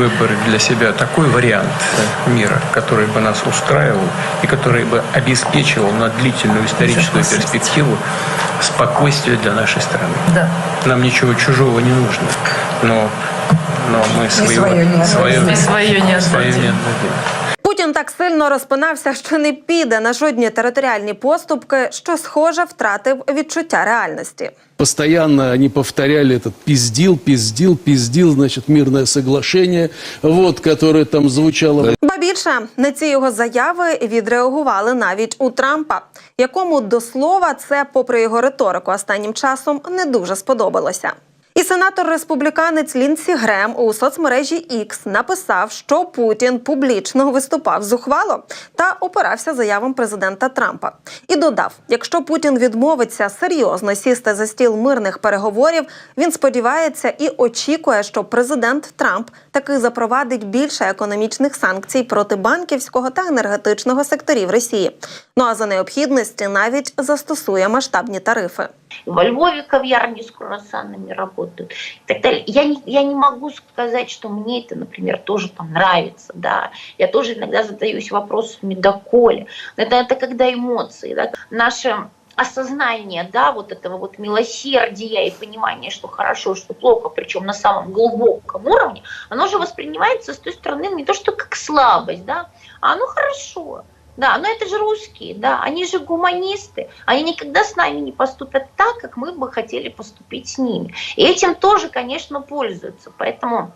выбрать для себя такой вариант мира, который бы нас устраивал и который бы обеспечивал на длительную историческую перспективу спокойствие для нашей страны. Да. Нам ничего чужого не нужно, но, но мы своего, свое не свое, свое не свое не отдадим. Путін так сильно розпинався, що не піде на жодні територіальні поступки, що схоже втратив відчуття реальності. Постоянно они повторяли этот пиздил, пиздил, пиздил, значит, мирное соглашение, вот, которое там звучало. Ба більше на ці його заяви відреагували навіть у Трампа, якому до слова це, попри його риторику, останнім часом не дуже сподобалося. І сенатор республіканець Лінсі Грем у соцмережі X написав, що Путін публічно виступав зухвало та опирався заявам президента Трампа. І додав: якщо Путін відмовиться серйозно сісти за стіл мирних переговорів, він сподівається і очікує, що президент Трамп таки запровадить більше економічних санкцій проти банківського та енергетичного секторів Росії. Ну а за необхідності навіть застосує масштабні тарифи. Во Львове кав'ярни с круассанами работают и так далее. Я не, я не могу сказать, что мне это, например, тоже там нравится, да. Я тоже иногда задаюсь вопросами доколе. Но это, это когда эмоции, да. Наше осознание, да, вот этого вот милосердия и понимания, что хорошо, что плохо, причем на самом глубоком уровне, оно же воспринимается с той стороны не то, что как слабость, да, а оно хорошо. Да, но это же русские, да, они же гуманисты, они никогда с нами не поступят так, как мы бы хотели поступить с ними. И этим тоже, конечно, пользуются. Поэтому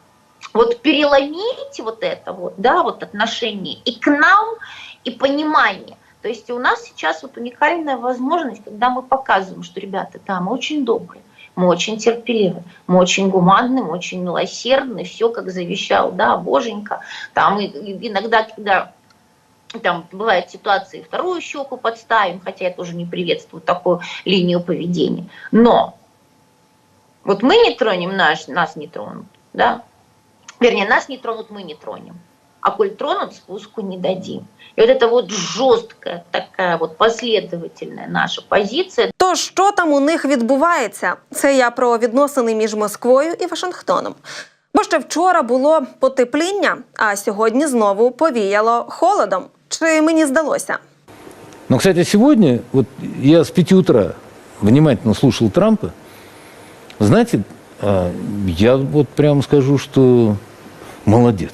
вот переломить вот это вот, да, вот отношение и к нам, и понимание. То есть у нас сейчас вот уникальная возможность, когда мы показываем, что, ребята, да, мы очень добрые, мы очень терпеливы, мы очень гуманны, мы очень милосердны, все как завещал, да, Боженька. Там иногда, когда там бывают ситуации, вторую щеку подставим, хотя я тоже не приветствую такую линию поведения. Но вот мы не тронем, наш, нас не тронут, да? Вернее, нас не тронут, мы не тронем. А коль тронут, спуску не дадим. И вот это вот жесткая такая вот последовательная наша позиция, Тож, що там у них відбувається? Це я про відносини між Москвою і Вашингтоном. Бо ще вчора було потепління, а сьогодні знову повіяло холодом. Чи мені здалося? Но, кстати, сегодня, вот я с 5 утра внимательно слушал Трампа. Знаете, а, я вот прямо скажу, что молодец.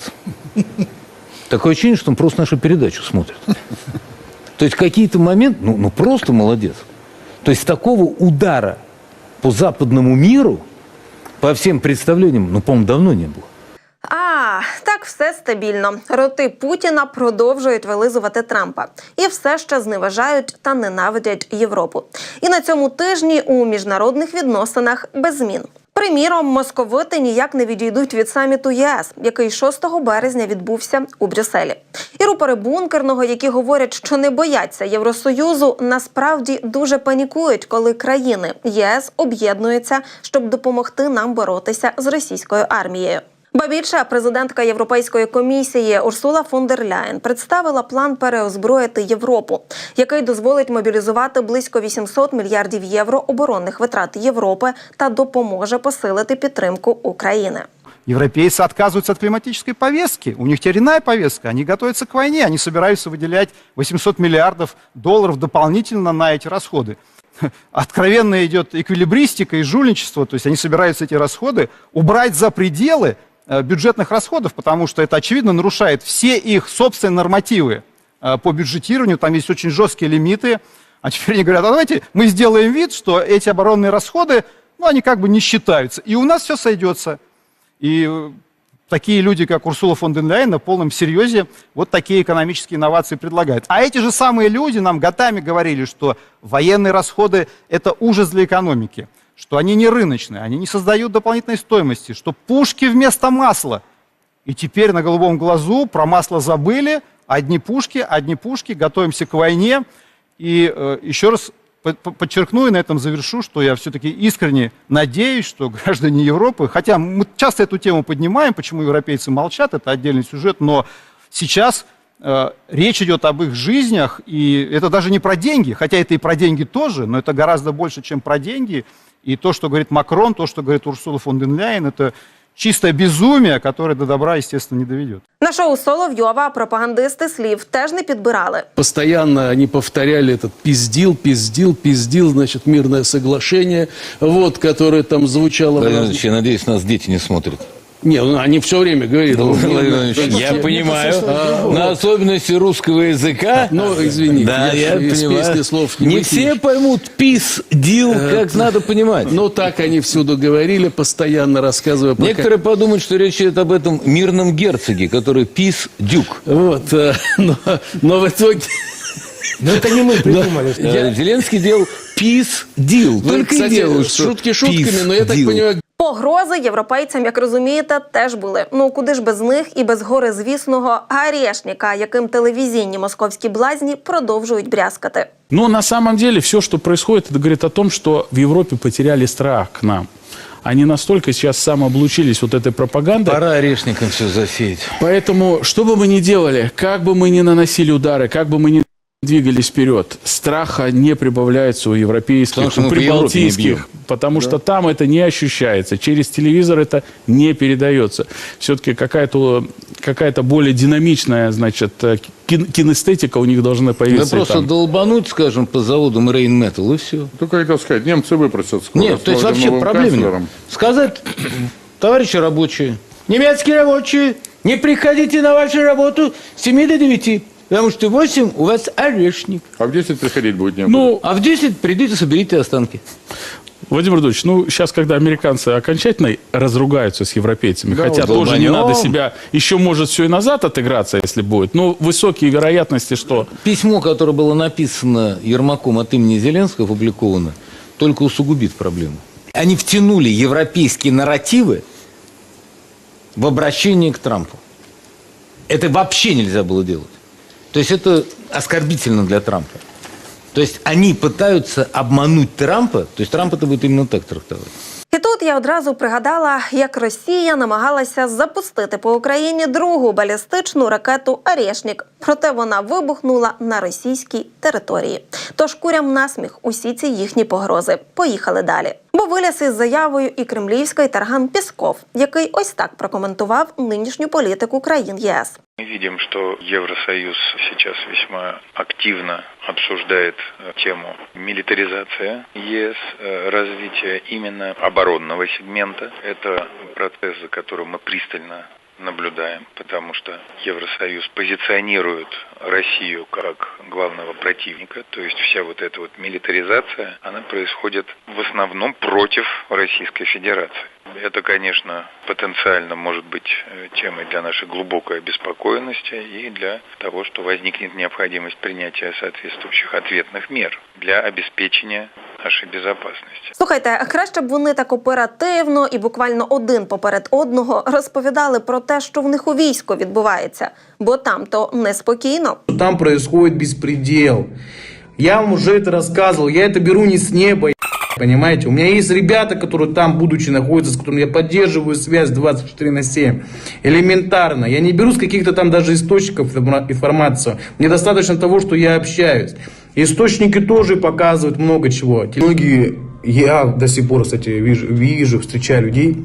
Такое ощущение, что он просто нашу передачу смотрит. То есть какие-то моменты, ну, ну просто молодец. То есть такого удара по западному миру, по всем представлениям, ну, по-моему, давно не было. А, так все стабільно. Роти Путіна продовжують вилизувати Трампа і все ще зневажають та ненавидять Європу. І на цьому тижні у міжнародних відносинах без змін. Приміром, московити ніяк не відійдуть від саміту ЄС, який 6 березня відбувся у Брюсселі. І рупори бункерного, які говорять, що не бояться Євросоюзу, насправді дуже панікують, коли країни ЄС об'єднуються, щоб допомогти нам боротися з російською армією. Ба більше президентка Європейської комісії Урсула фон дер Ляєн представила план переозброїти Європу, який дозволить мобілізувати близько 800 мільярдів євро оборонних витрат Європи та допоможе посилити підтримку України. Европейцы отказываются от климатической повестки. У них теперь иная повестка. Они готовятся к войне. Они собираются выделять 800 миллиардов долларов дополнительно на эти расходы. Откровенно идет эквилибристика и жульничество. То есть они собираются эти расходы убрать за пределы э, бюджетных расходов, потому что это, очевидно, нарушает все их собственные нормативы э, по бюджетированию. Там есть очень жесткие лимиты. А теперь они говорят, а давайте мы сделаем вид, что эти оборонные расходы, ну, они как бы не считаются. И у нас все сойдется. И э, такие люди, как Урсула фон ден Ляйен, на полном серьезе вот такие экономические инновации предлагают. А эти же самые люди нам годами говорили, что военные расходы – это ужас для экономики, что они не рыночные, они не создают дополнительной стоимости, что пушки вместо масла. И теперь на голубом глазу про масло забыли, одни пушки, одни пушки, готовимся к войне. И э, еще раз по- по- подчеркну и на этом завершу, что я все-таки искренне надеюсь, что граждане Европы, хотя мы часто эту тему поднимаем, почему европейцы молчат, это отдельный сюжет, но сейчас э, речь идет об их жизнях, и это даже не про деньги, хотя это и про деньги тоже, но это гораздо больше, чем про деньги. И то, что говорит Макрон, то, что говорит Урсула фон ден Ляйен, это чистое безумие, которое до добра, естественно, не доведет. На шоу Соловйова пропагандисти слів теж не підбирали. Постоянно они повторяли этот пиздил, пиздил, пиздил, значит, мирное соглашение, вот, которое там звучало. Владимирович, я надеюсь, нас дети не смотрят. Не, ну, они все время говорили. ну, Владимир Владимирович, я Ну, понимаю, а, вот. на особенности русского языка. Ну, извините, да, я я, из понимаю. песни слов не не выкинешь. все поймут пис, дил, как надо понимать. Ну, так они всюду говорили, постоянно рассказывая про Некоторые подумают, что речь идет об этом мирном герцоге, который пис дюк. Вот, э, но, но в итоге... Но это не мы придумали. Э, Зеленский делал пис дил. Ну, Только и делал, что шутки шутками, но я так понимаю, Погрози європейцям, як розумієте, теж були. Ну куди ж без них і без гори звісного Гарешніка, яким телевізійні московські блазні продовжують брязкати. Но на самом деле все, что происходит, это говорит о том, что в Европе потеряли страх к нам. Они настолько сейчас самооблучились вот этой пропагандой. Пора орешникам все засеять. Поэтому, что бы мы ни делали, как бы мы ни наносили удары, как бы мы ни двигались вперед, страха не прибавляется у европейских, Потому что у прибалтийских, потому что там это не ощущается, через телевизор это не передается. Все-таки какая-то какая более динамичная, значит, э, кин- кинестетика у них должна Да появиться. и просто там. долбануть, скажем, по заводам Rain Metal и все. Только хотел сказать, немцы выпросят скоро. Нет, то есть вообще проблем нет. Сказать, товарищи рабочие, немецкие рабочие, не приходите на вашу работу с 7 до 9, потому что в 8 у вас орешник. А в 10 приходить будет некуда. Ну, А в 10 придите, соберите останки. Владимир Владимирович, ну сейчас, когда американцы окончательно разругаются с европейцами, Да, хотя тоже не надо себя, еще может все и назад отыграться, если будет, но высокие вероятности, что Письмо, которое было написано Ермаком от имени Зеленского, опубликовано, только усугубит проблему. Они втянули европейские нарративы в обращение к Трампу. Это вообще нельзя было делать. То есть это оскорбительно для Трампа. То есть они пытаются обмануть Трампа, то есть Трамп это будет именно так трактовать. І тут я одразу пригадала, як Росія намагалася запустити по Україні другу балістичну ракету Орешнік. Проте вона вибухнула на російській території. Тож курям насміх усі ці їхні погрози. Поїхали далі. Бо виліз із заявою і кремлівський тарган Пісков, який ось так прокоментував нинішню політику країн ЄС. Мы видим, что Евросоюз сейчас весьма активно обсуждает э, тему милитаризации ЕС, э, развития именно оборонного сегмента. Это процесс, за которым мы пристально наблюдаем, потому что Евросоюз позиционирует Россию как главного противника, то есть вся вот эта вот милитаризация, она происходит в основном против Российской Федерации. Это, конечно, потенциально может быть э, темой для нашей глубокой обеспокоенности и для того, что возникнет необходимость принятия соответствующих ответных мер для обеспечения нашей безопасности. Слухайте, краще б вони так оперативно і буквально один поперед одного розповідали про те, що в них у війську відбувається, бо там то неспокійно. Там происходит беспредел. Я вам уже это рассказывал, я это беру не с неба, е- понимаете? У меня есть ребята, которые там, будучи, находятся, с которыми я поддерживаю связь 24 на 7. Элементарно. Я не беру с каких-то там даже источников информа- информацию. Мне достаточно того, что я общаюсь. Источники тоже показывают много чего. Многие, я до сих пор, кстати, вижу, вижу встречаю людей,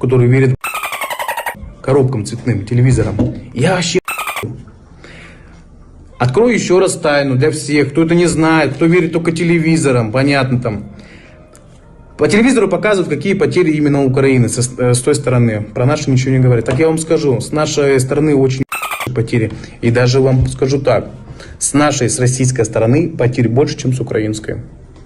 которые верят коробкам цветным, телевизорам. Я вообще Открою еще раз тайну для всех, кто это не знает, кто верит только телевизорам, понятно там. По телевизору показывают, какие потери именно Украины со- э, с той стороны. Про наши ничего не говорят. Так я вам скажу, с нашей стороны очень потери. И даже вам скажу так, с нашей, с российской стороны потерь больше, чем с украинской.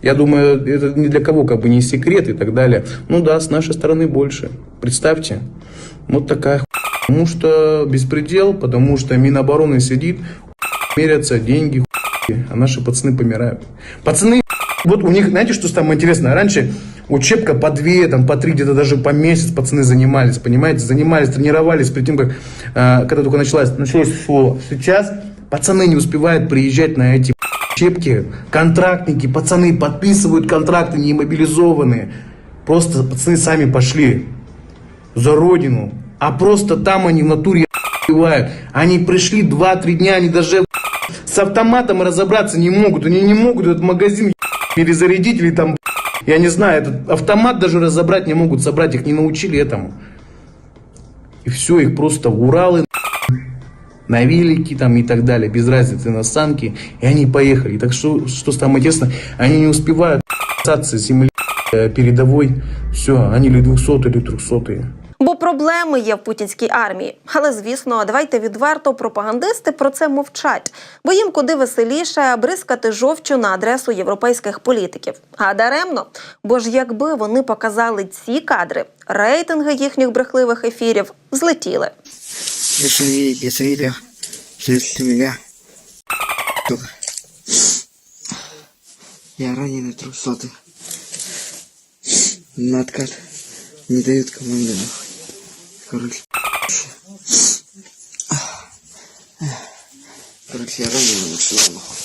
Я думаю, это ни для кого как бы не секрет и так далее. Ну да, с нашей стороны больше. Представьте, вот такая. Потому что беспредел, потому что Минобороны сидит, мерятся деньги, а наши пацаны помирают. Пацаны, вот у них, знаете, что самое интересное? Раньше учебка по две, там, по три, где-то даже по месяц пацаны занимались, понимаете? Занимались, тренировались перед тем, как, э, когда только началось, началось шло. Сейчас пацаны не успевают приезжать на эти учебки. Контрактники, пацаны подписывают контракты, не мобилизованные. Просто пацаны сами пошли за родину. А просто там они в натуре убивают. Они пришли 2-3 дня, они даже с автоматом разобраться не могут. Они не могут этот магазин перезарядить или там, я не знаю, этот автомат даже разобрать не могут, собрать их не научили этому. И все, их просто Уралы, на велики там и так далее, без разницы на санки, и они поехали. Так что, что самое интересное, они не успевают с земли э, передовой, все, они или 200 или 300 Бо проблеми є в путінській армії. Але звісно, давайте відверто пропагандисти про це мовчать, бо їм куди веселіше бризкати жовчу на адресу європейських політиків. А даремно, бо ж якби вони показали ці кадри, рейтинги їхніх брехливих ефірів злетіли. Если видите, если видео, что меня Тука. Я раненый трусоты. На откат не дают команды нахуй. Короче, короче, я раненый начинаю нахуй.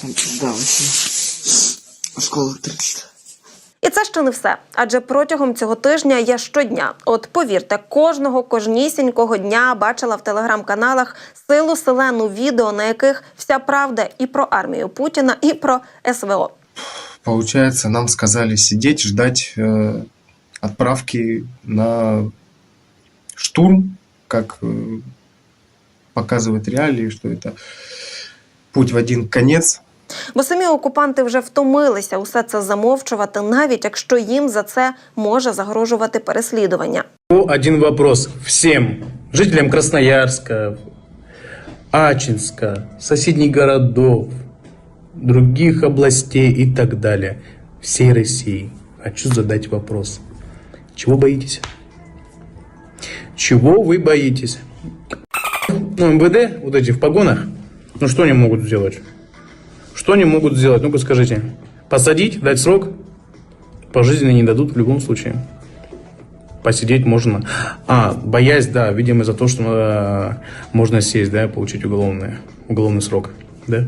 Там пизда вообще. Осколок 30. І це ще не все. Адже протягом цього тижня я щодня, от повірте, кожного кожнісінького дня бачила в телеграм-каналах силу селену відео, на яких вся правда і про армію Путіна, і про СВО. Получается, нам сказали сидеть, ждать э, отправки на штурм, как э, показывают реалии, что это путь в один конец. Бо самі окупанти вже втомилися усе це замовчувати, навіть якщо їм за це може загрожувати переслідування. Один вопрос всем жителям Красноярска, Ачинска, соседних городов, других областей и так далее, всей России. Хочу задать вопрос. Чего боитесь? Чего вы боитесь? Ну, МВД, вот эти в погонах, ну что они могут сделать? Что они могут сделать? Ну-ка скажите. Посадить, дать срок? Пожизненно не дадут в любом случае. Посидеть можно. А, боясь, да, видимо, за то, что э, можно сесть, да, получить уголовный, уголовный срок. Да?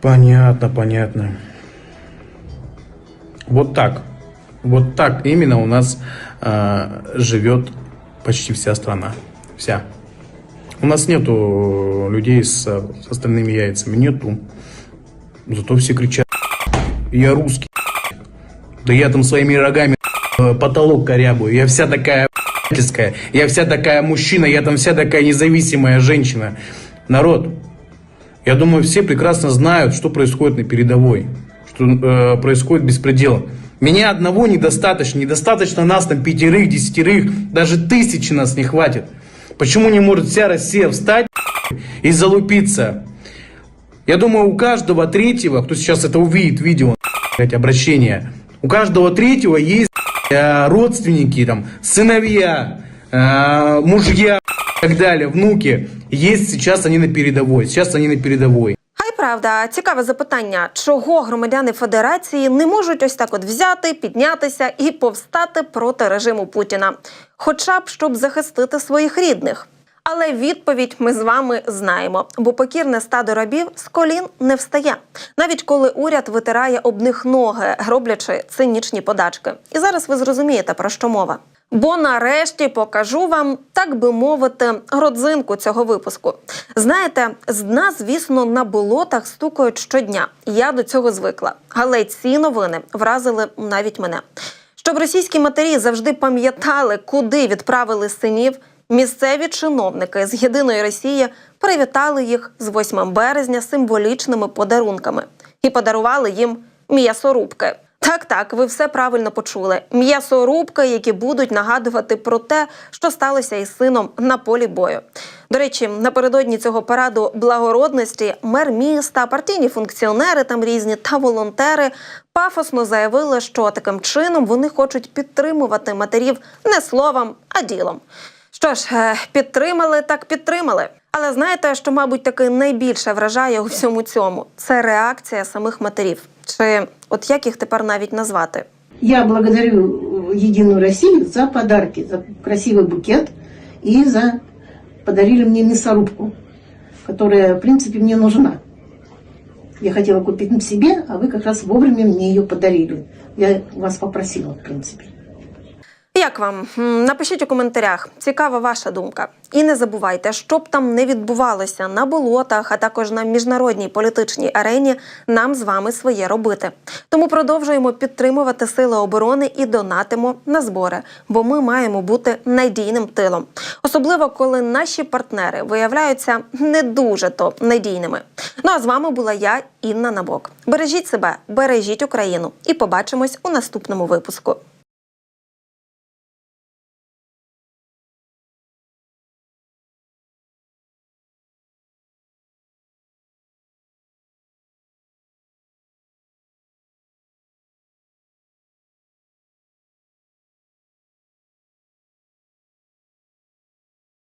Понятно, понятно. Вот так. Вот так именно у нас э, живет почти вся страна. Вся. У нас нету людей с, с остальными яйцами. Нету. Зато все кричат. Я русский. Да я там своими рогами э, потолок корябую. Я вся такая. Я вся такая мужчина. Я там вся такая независимая женщина. Народ, я думаю, все прекрасно знают, что происходит на передовой. Что э, происходит беспредел. Меня одного недостаточно. Недостаточно нас там пятерых, десятерых. Даже тысячи нас не хватит. Почему не может вся Россия встать и залупиться? Я думаю, у каждого третьего, кто сейчас это увидит, видео, обращение, у каждого третьего есть э, родственники, там, сыновья, э, мужья и так далее, внуки. Есть сейчас они на передовой. Сейчас они на передовой. Хай правда, цікаве запитання, чого громадяни Федерації не можуть ось так от взяти, піднятися і повстати проти режиму Путіна, хоча б щоб захистити своїх рідних. Але відповідь ми з вами знаємо, бо покірне стадо рабів з колін не встає, навіть коли уряд витирає об них ноги, роблячи цинічні подачки. І зараз ви зрозумієте про що мова. Бо нарешті покажу вам, так би мовити, родзинку цього випуску. Знаєте, з дна, звісно, на болотах стукають щодня. Я до цього звикла. Але ці новини вразили навіть мене. Щоб російські матері завжди пам'ятали, куди відправили синів. Місцеві чиновники з єдиної Росії привітали їх з 8 березня символічними подарунками і подарували їм м'ясорубки. Так, так, ви все правильно почули. М'ясорубки, які будуть нагадувати про те, що сталося із сином на полі бою. До речі, напередодні цього параду благородності мер міста, партійні функціонери там різні та волонтери пафосно заявили, що таким чином вони хочуть підтримувати матерів не словом, а ділом. Що ж, е, підтримали, так підтримали. Але знаєте, що, мабуть, таки найбільше вражає у всьому цьому це реакція самих матерів. Чи от як їх тепер навіть назвати? Я благодарю Единую Россию за подарки, за красивый букет и за подарили мне мясорубку, которая, в принципе, мне нужна. Я хотела купить себе, а вы как раз вовремя мне ее подарили. Я вас попросила, в принципе. Як вам? Напишіть у коментарях. Цікава ваша думка. І не забувайте, що б там не відбувалося на болотах, а також на міжнародній політичній арені, нам з вами своє робити. Тому продовжуємо підтримувати сили оборони і донатимо на збори, бо ми маємо бути надійним тилом, особливо коли наші партнери виявляються не дуже то надійними. Ну а з вами була я, Інна Набок. Бережіть себе, бережіть Україну, і побачимось у наступному випуску.